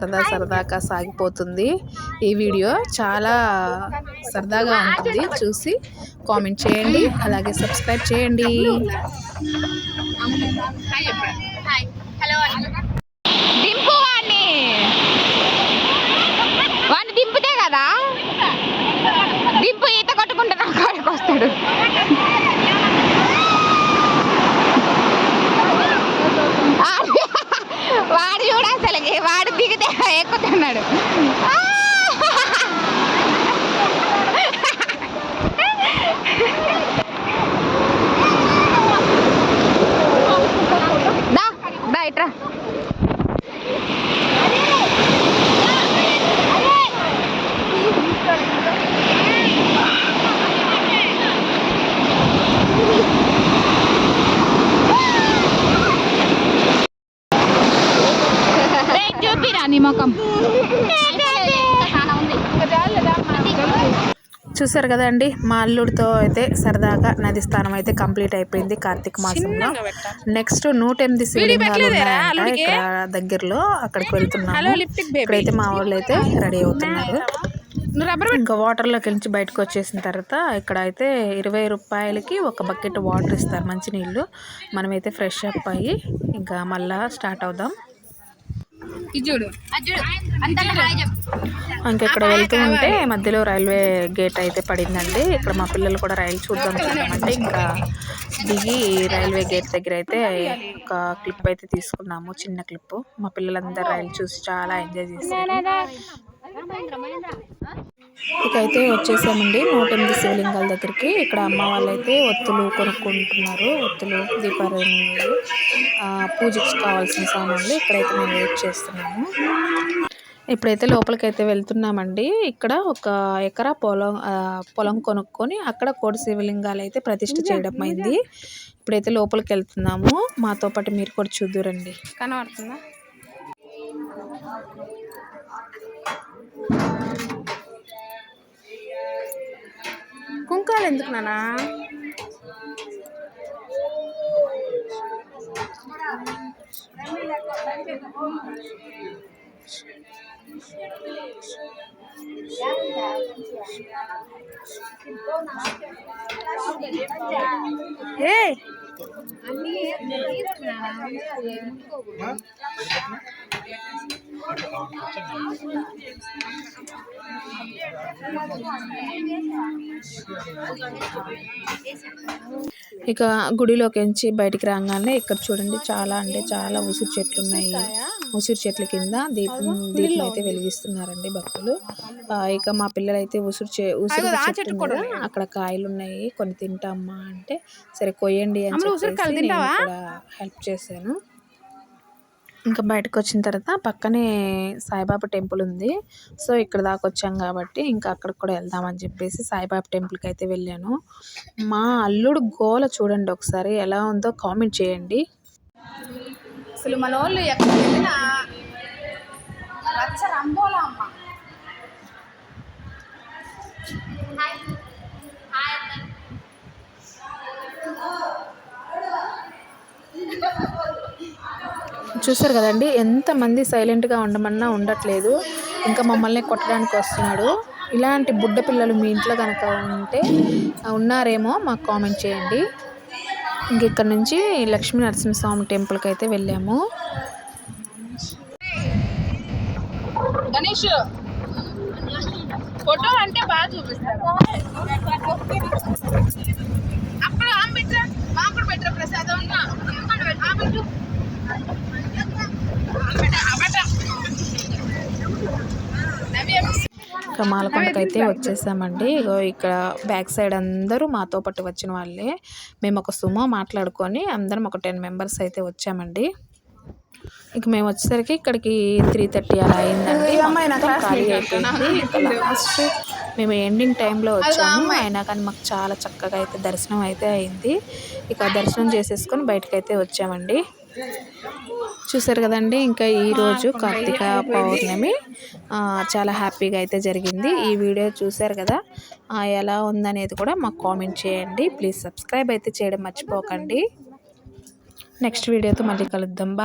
సరదా సరదాగా సాగిపోతుంది. ఈ వీడియో చాలా సరదాగా ఉంటుంది. చూసి కామెంట్ చేయండి. అలాగే సబ్స్క్రైబ్ చేయండి. హలో వాడు దిగితే ఎక్కుతున్నాడు చూసారు కదండి మా అల్లుడితో అయితే సరదాగా నది స్నానం అయితే కంప్లీట్ అయిపోయింది కార్తీక మాసంలో. నెక్స్ట్ నూట ఎనిమిది శివలింగాలు ఉన్నాయంట ఇక్కడ దగ్గరలో అక్కడికి వెళ్తున్నాము. ఇక్కడైతే మా వాళ్ళు అయితే రెడీ అవుతున్నారు. ఇంకా వాటర్లోకి నుంచి బయటకు వచ్చేసిన తర్వాత ఇక్కడ అయితే ఇరవై రూపాయలకి ఒక బకెట్ వాటర్ ఇస్తారు మంచినీళ్ళు. మనమైతే ఫ్రెష్ అప్ అయ్యి ఇంకా మళ్ళా స్టార్ట్ అవుదాం. ఇంకా ఇక్కడ వెళ్తూ ఉంటే మధ్యలో రైల్వే గేట్ అయితే పడిందండి. ఇక్కడ మా పిల్లలు కూడా రైలు చూద్దాం చూద్దామంటే ఇంకా దిగి రైల్వే గేట్ దగ్గర అయితే ఒక క్లిప్ అయితే తీసుకున్నాము చిన్న క్లిప్. మా పిల్లలందరూ రైలు చూసి చాలా ఎంజాయ్ చేశారు. ఇకైతే వచ్చేసామండి. నూట ఎనిమిది శివలింగాల దగ్గరికి. ఇక్కడ అమ్మ వాళ్ళైతే ఒత్తులు కొనుక్కుంటున్నారు. ఒత్తులు దీపారాయణ పూజకి కావాల్సిన సామాన్లు ఇక్కడైతే మేము వెయిట్ చేస్తున్నాము. ఇప్పుడైతే లోపలికైతే వెళ్తున్నామండి. ఇక్కడ ఒక ఎకరా పొలం పొలం కొనుక్కొని అక్కడ కోటి శివలింగాలు అయితే ప్రతిష్ఠ చేయడం అయింది. ఇప్పుడైతే లోపలికి వెళ్తున్నాము. మాతో పాటు మీరు కూడా చూద్దురండి. కనబడుతుందా? కుంకాలు ఎందుకు నానా ఏ! ఇక గుడిలోకించి బయటికి రాగానే ఇక్కడ చూడండి చాలా అంటే చాలా ఉసిరి చెట్లు ఉన్నాయి. ఉసిరి చెట్ల కింద దీపం దీపం అయితే వెలిగిస్తున్నారండి భక్తులు. ఇక మా పిల్లలు అయితే ఉసిరి చె ఉసిరి చెట్టు అక్కడ కాయలు ఉన్నాయి కొన్ని తింటామ్మా అంటే సరే కొయ్యండి అని చెప్పేసి హెల్ప్ చేశాను. ఇంకా బయటకు వచ్చిన తర్వాత పక్కనే సాయిబాబా టెంపుల్ ఉంది. సో ఇక్కడ దాకా వచ్చాం కాబట్టి ఇంకా అక్కడికి కూడా వెళ్దామని చెప్పేసి సాయిబాబా టెంపుల్కి అయితే వెళ్ళాను. మా అల్లుడు గోల చూడండి ఒకసారి ఎలా ఉందో కామెంట్ చేయండి. అసలు మన వాళ్ళు ఎక్కడికి వెళ్ళినా రచ్చ రంబోలా అమ్మ. చూసారు కదండి ఎంతమంది సైలెంట్గా ఉండమన్నా ఉండట్లేదు. ఇంకా మమ్మల్ని కొట్టడానికి వస్తున్నాడు. ఇలాంటి బుడ్డ పిల్లలు మీ ఇంట్లో కనుక ఉంటే ఉన్నారేమో మాకు కామెంట్ చేయండి. ఇంక ఇక్కడ నుంచి లక్ష్మీ నరసింహస్వామి టెంపుల్కి అయితే వెళ్ళాము. గణేష్ ఫోటో అంటే బాగా చూపిస్తారు అప్పుడు ఆమె పెట్టరా పెట్టరా ప్రసాదం ఆ పెట్టు ఆ పెట్ట, ఆ పెట్ట. నవ్య. ఇంకా మాలకొండకి అయితే వచ్చేసామండి. ఇగో ఇక్కడ బ్యాక్ సైడ్ అందరూ మాతో పాటు వచ్చిన వాళ్ళే. మేము ఒక సుమో మాట్లాడుకొని అందరం ఒక టెన్ మెంబర్స్ అయితే వచ్చామండి. ఇక మేము వచ్చేసరికి ఇక్కడికి త్రీ థర్టీ అలా అయిందండి. ఖాళీ అయిపోయింది. ఇంకా లాస్ట్ మేము ఎండింగ్ టైంలో వచ్చాము. అయినా కానీ మాకు చాలా చక్కగా అయితే దర్శనం అయితే అయింది. ఇక దర్శనం చేసేసుకొని బయటకు అయితే వచ్చామండి. చూసారు కదండి ఇంకా ఈరోజు కార్తీక పౌర్ణమి. చాలా హ్యాపీగా అయితే జరిగింది. ఈ వీడియో చూసారు కదా ఎలా ఉందనేది కూడా మాకు కామెంట్ చేయండి. ప్లీజ్ సబ్స్క్రైబ్ అయితే చేయడం మర్చిపోకండి. నెక్స్ట్ వీడియోతో మళ్ళీ కలుద్దాం. బా